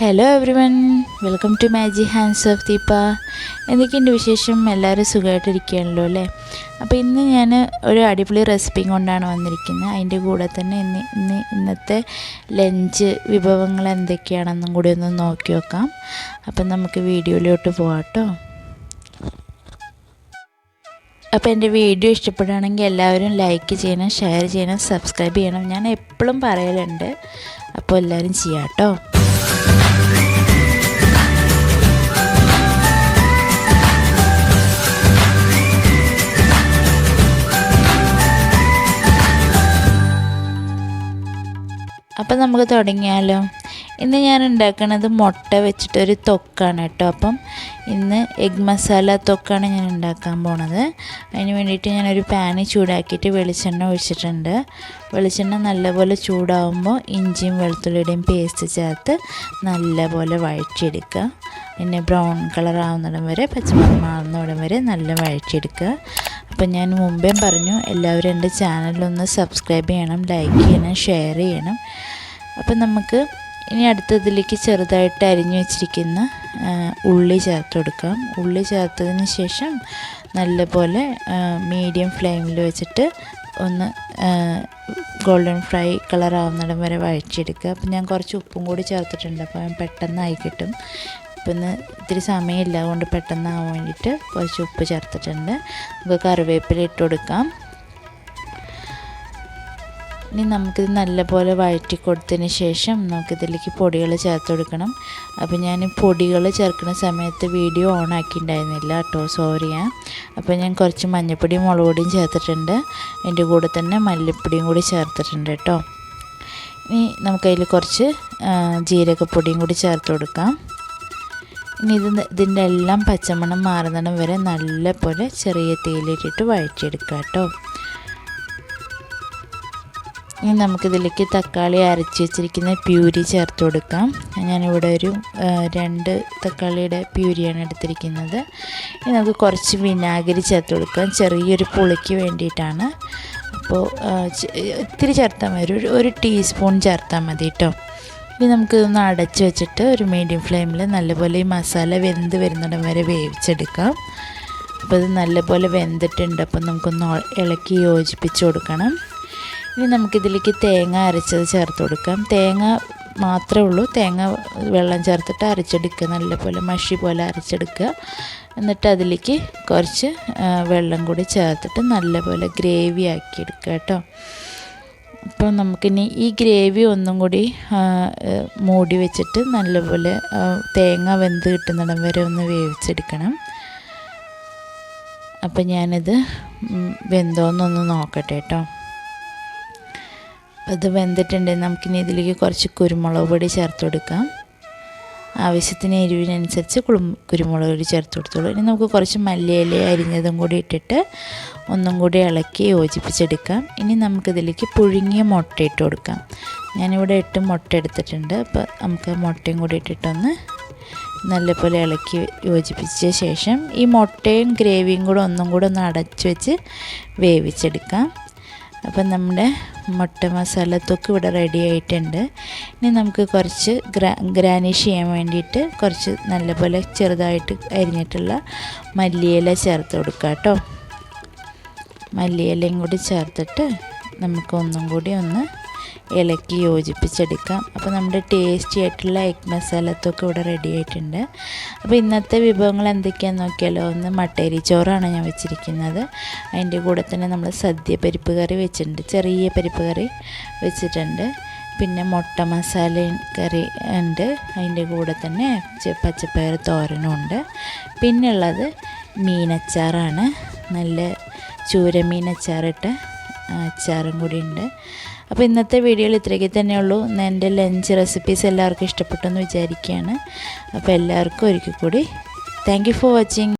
Hello everyone welcome to magic hands of Deepa എന്തൊക്കെയുണ്ട് വിശേഷം? എല്ലാവരും സുഖമായിട്ടിരിക്കുകയാണല്ലോ അല്ലേ? അപ്പോൾ ഇന്ന് ഞാൻ ഒരു അടിപൊളി റെസിപ്പി കൊണ്ടാണ് വന്നിരിക്കുന്നത്. അതിന്റെ കൂടെ തന്നെ ഇന്ന് ഇന്ന് ഇന്നത്തെ ലഞ്ച് വിഭവങ്ങൾ എന്തൊക്കെയാണെന്നും കൂടി ഒന്ന് നോക്കി നോക്കാം. അപ്പം നമുക്ക് വീഡിയോയിലോട്ട് പോകാം കേട്ടോ. അപ്പോൾ എന്റെ വീഡിയോ ഇഷ്ടപ്പെടുകയാണെങ്കിൽ എല്ലാവരും ലൈക്ക് ചെയ്യണം ഷെയർ ചെയ്യണം സബ്സ്ക്രൈബ് ചെയ്യണം. ഞാൻ എപ്പോഴും പറയലുണ്ട്. അപ്പോൾ എല്ലാവരും ചെയ്യാം കേട്ടോ. അപ്പം നമുക്ക് തുടങ്ങിയാലോ. ഇന്ന് ഞാൻ ഉണ്ടാക്കുന്നത് മുട്ട വെച്ചിട്ടൊരു തൊക്കാണ് കേട്ടോ. അപ്പം ഇന്ന് എഗ് മസാല തൊക്കാണ് ഞാൻ ഉണ്ടാക്കാൻ പോണത്. അതിന് വേണ്ടിയിട്ട് ഞാനൊരു പാന് ചൂടാക്കിയിട്ട് വെളിച്ചെണ്ണ ഒഴിച്ചിട്ടുണ്ട്. വെളിച്ചെണ്ണ നല്ലപോലെ ചൂടാവുമ്പോൾ ഇഞ്ചിയും വെളുത്തുള്ളിയുടെയും പേസ്റ്റ് ചേർത്ത് നല്ലപോലെ വഴറ്റിയെടുക്കുക. പിന്നെ ബ്രൗൺ കളർ ആവുന്നിടം വരെ പച്ചമുളക് മാറുന്നിടം വരെ നല്ല വഴറ്റിയെടുക്കുക. അപ്പം ഞാൻ മുമ്പേ പറഞ്ഞു എല്ലാവരും എന്റെ ചാനലൊന്ന് സബ്സ്ക്രൈബ് ചെയ്യണം ലൈക്ക് ചെയ്യണം ഷെയർ ചെയ്യണം. അപ്പം നമുക്ക് ഇനി അടുത്തതിലേക്ക് ചെറുതായിട്ട് അരിഞ്ഞു വെച്ചിരിക്കുന്ന ഉള്ളി ചേർത്ത് കൊടുക്കാം. ഉള്ളി ചേർത്തതിന് ശേഷം നല്ലപോലെ മീഡിയം ഫ്ലെയിമിൽ വെച്ചിട്ട് ഒന്ന് ഗോൾഡൻ ഫ്രൈ കളർ ആവുന്നിടം വരെ വഴിച്ചെടുക്കുക അപ്പം ഞാൻ കുറച്ച് ഉപ്പും കൂടി ചേർത്തിട്ടുണ്ട് അപ്പോൾ പെട്ടെന്നായി കിട്ടും. ഇപ്പം ഇത്തിരി സമയമില്ല അതുകൊണ്ട് പെട്ടെന്നാകാൻ വേണ്ടിയിട്ട് കുറച്ച് ഉപ്പ് ചേർത്തിട്ടുണ്ട്. നമുക്ക് കറിവേപ്പില ഇട്ട് കൊടുക്കാം. ഇനി നമുക്കിത് നല്ലപോലെ വഴറ്റി കൊടുത്തതിന് ശേഷം നമുക്കിതിലേക്ക് പൊടികൾ ചേർത്ത് കൊടുക്കണം. അപ്പോൾ ഞാൻ പൊടികൾ ചേർക്കുന്ന സമയത്ത് വീഡിയോ ഓൺ ആക്കിയിട്ടുണ്ടായിരുന്നില്ല കേട്ടോ സോറിയാ അപ്പോൾ ഞാൻ കുറച്ച് മഞ്ഞൾപ്പൊടിയും മുളക് പൊടിയും ചേർത്തിട്ടുണ്ട്. അതിന്റെ കൂടെ തന്നെ മല്ലിപ്പൊടിയും കൂടി ചേർത്തിട്ടുണ്ട് കേട്ടോ. ഇനി നമുക്കതിൽ കുറച്ച് ജീരകപ്പൊടിയും കൂടി ചേർത്ത് കൊടുക്കാം. ഇനി ഇത് ഇതിന്റെ എല്ലാം പച്ചമണം മാറുന്നിടം വരെ നല്ല പോലെ ചെറിയ തേയിലിട്ടിട്ട് വഴറ്റിയെടുക്കാം കേട്ടോ. ഇനി നമുക്കിതിലേക്ക് തക്കാളി അരച്ച് വെച്ചിരിക്കുന്ന പ്യൂരി ചേർത്ത് കൊടുക്കാം. ഞാനിവിടെ ഒരു രണ്ട് തക്കാളിയുടെ പ്യൂരിയാണ് എടുത്തിരിക്കുന്നത്. ഇനി നമുക്ക് കുറച്ച് വിനാഗിരി ചേർത്ത് കൊടുക്കാം. ചെറിയൊരു പുളിക്ക് വേണ്ടിയിട്ടാണ്. അപ്പോൾ ഇത്തിരി ചേർത്താൽ മതി. ഒരു ഒരു ടീസ്പൂൺ ചേർത്താൽ മതി കേട്ടോ. ഇനി നമുക്കിതൊന്ന് അടച്ചു വെച്ചിട്ട് ഒരു മീഡിയം ഫ്ലെയിമിൽ നല്ലപോലെ ഈ മസാല വെന്ത് വരുന്നിടം വരെ വേവിച്ചെടുക്കാം. അപ്പോൾ ഇത് നല്ലപോലെ വെന്തിട്ടുണ്ട്. അപ്പം നമുക്കൊന്ന് ഇളക്കി യോജിപ്പിച്ച് കൊടുക്കണം. ഇനി നമുക്കിതിലേക്ക് തേങ്ങ അരച്ചത് ചേർത്ത് കൊടുക്കാം. തേങ്ങ മാത്രമേ ഉള്ളൂ. തേങ്ങ വെള്ളം ചേർത്തിട്ട് അരച്ചെടുക്കുക. നല്ലപോലെ മഷി പോലെ അരച്ചെടുക്കുക. എന്നിട്ട് അതിലേക്ക് കുറച്ച് വെള്ളം കൂടി ചേർത്തിട്ട് നല്ലപോലെ ഗ്രേവി ആക്കി എടുക്കുക കേട്ടോ. അപ്പോൾ നമുക്കിനി ഈ ഗ്രേവി ഒന്നും കൂടി മൂടി വെച്ചിട്ട് നല്ലപോലെ തേങ്ങ വെന്ത് കിട്ടുന്നിടം വരെ ഒന്ന് വേവിച്ചെടുക്കണം. അപ്പം ഞാനിത് വെന്തോന്നൊന്ന് നോക്കട്ടെ കേട്ടോ. അത് വെന്തിട്ടുണ്ടെങ്കിൽ നമുക്കിനി ഇതിലേക്ക് കുറച്ച് കുരുമുളക് പൊടി ചേർത്ത് കൊടുക്കാം ആവശ്യത്തിന് എരിവിനനുസരിച്ച് കുളു കുരുമുളക് പൊടി ചേർത്ത് കൊടുത്തോളൂ. ഇനി നമുക്ക് കുറച്ച് മല്ലിയില അരിഞ്ഞതും കൂടി ഇട്ടിട്ട് ഒന്നും കൂടി ഇളക്കി യോജിപ്പിച്ചെടുക്കാം. ഇനി നമുക്കിതിലേക്ക് പുഴുങ്ങിയ മുട്ട ഇട്ട് കൊടുക്കാം. ഞാനിവിടെ എട്ട് മുട്ട എടുത്തിട്ടുണ്ട്. അപ്പോൾ നമുക്ക് മുട്ടയും കൂടി ഇട്ടിട്ടൊന്ന് നല്ലപോലെ ഇളക്കി യോജിപ്പിച്ച ശേഷം ഈ മുട്ടയും ഗ്രേവിയും കൂടെ ഒന്നും കൂടെ ഒന്ന് അടച്ചു വെച്ച് വേവിച്ചെടുക്കാം. അപ്പം നമ്മുടെ മുട്ട മസാല തൊക്ക് ഇവിടെ റെഡി ആയിട്ടുണ്ട്. ഇനി നമുക്ക് കുറച്ച് ഗ്രാ ഗ്രാനിഷ് ചെയ്യാൻ വേണ്ടിയിട്ട് കുറച്ച് നല്ലപോലെ ചെറുതായിട്ട് അരിഞ്ഞിട്ടുള്ള മല്ലിയില ചേർത്ത് കൊടുക്കുക കേട്ടോ. മല്ലിയിലയും കൂടി ചേർത്തിട്ട് നമുക്ക് ഒന്നും കൂടി ഒന്ന് ഇളക്കി യോജിപ്പിച്ചെടുക്കാം. അപ്പോൾ നമ്മുടെ ടേസ്റ്റി ആയിട്ടുള്ള എഗ് മസാലത്തൊക്കെ ഇവിടെ റെഡി ആയിട്ടുണ്ട്. അപ്പോൾ ഇന്നത്തെ വിഭവങ്ങൾ എന്തൊക്കെയാണെന്ന് നോക്കിയാലോ? ഒന്ന് മട്ടേരി ചോറാണ് ഞാൻ വെച്ചിരിക്കുന്നത്. അതിന്റെ കൂടെ തന്നെ നമ്മൾ സദ്യ പരിപ്പ് കറി വെച്ചിട്ടുണ്ട്. ചെറിയ പരിപ്പ് കറി വെച്ചിട്ടുണ്ട്. പിന്നെ മുട്ട മസാല കറി ഉണ്ട്. അതിന്റെ കൂടെ തന്നെ പച്ചപ്പയർ തോരനും ഉണ്ട്. പിന്നെയുള്ളത് മീനച്ചാറാണ്. നല്ല ചൂരമീൻ അച്ചാറിട്ട് അച്ചാറും കൂടി ഉണ്ട്. അപ്പോൾ ഇന്നത്തെ വീഡിയോയിൽ ഇത്രയൊക്കെ തന്നെയുള്ളൂ. എന്റെ ലഞ്ച് റെസിപ്പീസ് എല്ലാവർക്കും ഇഷ്ടപ്പെട്ടെന്ന് വിചാരിക്കുകയാണ്. അപ്പോൾ എല്ലാവർക്കും ഒരിക്കൽ കൂടി താങ്ക് ഫോർ വാച്ചിങ്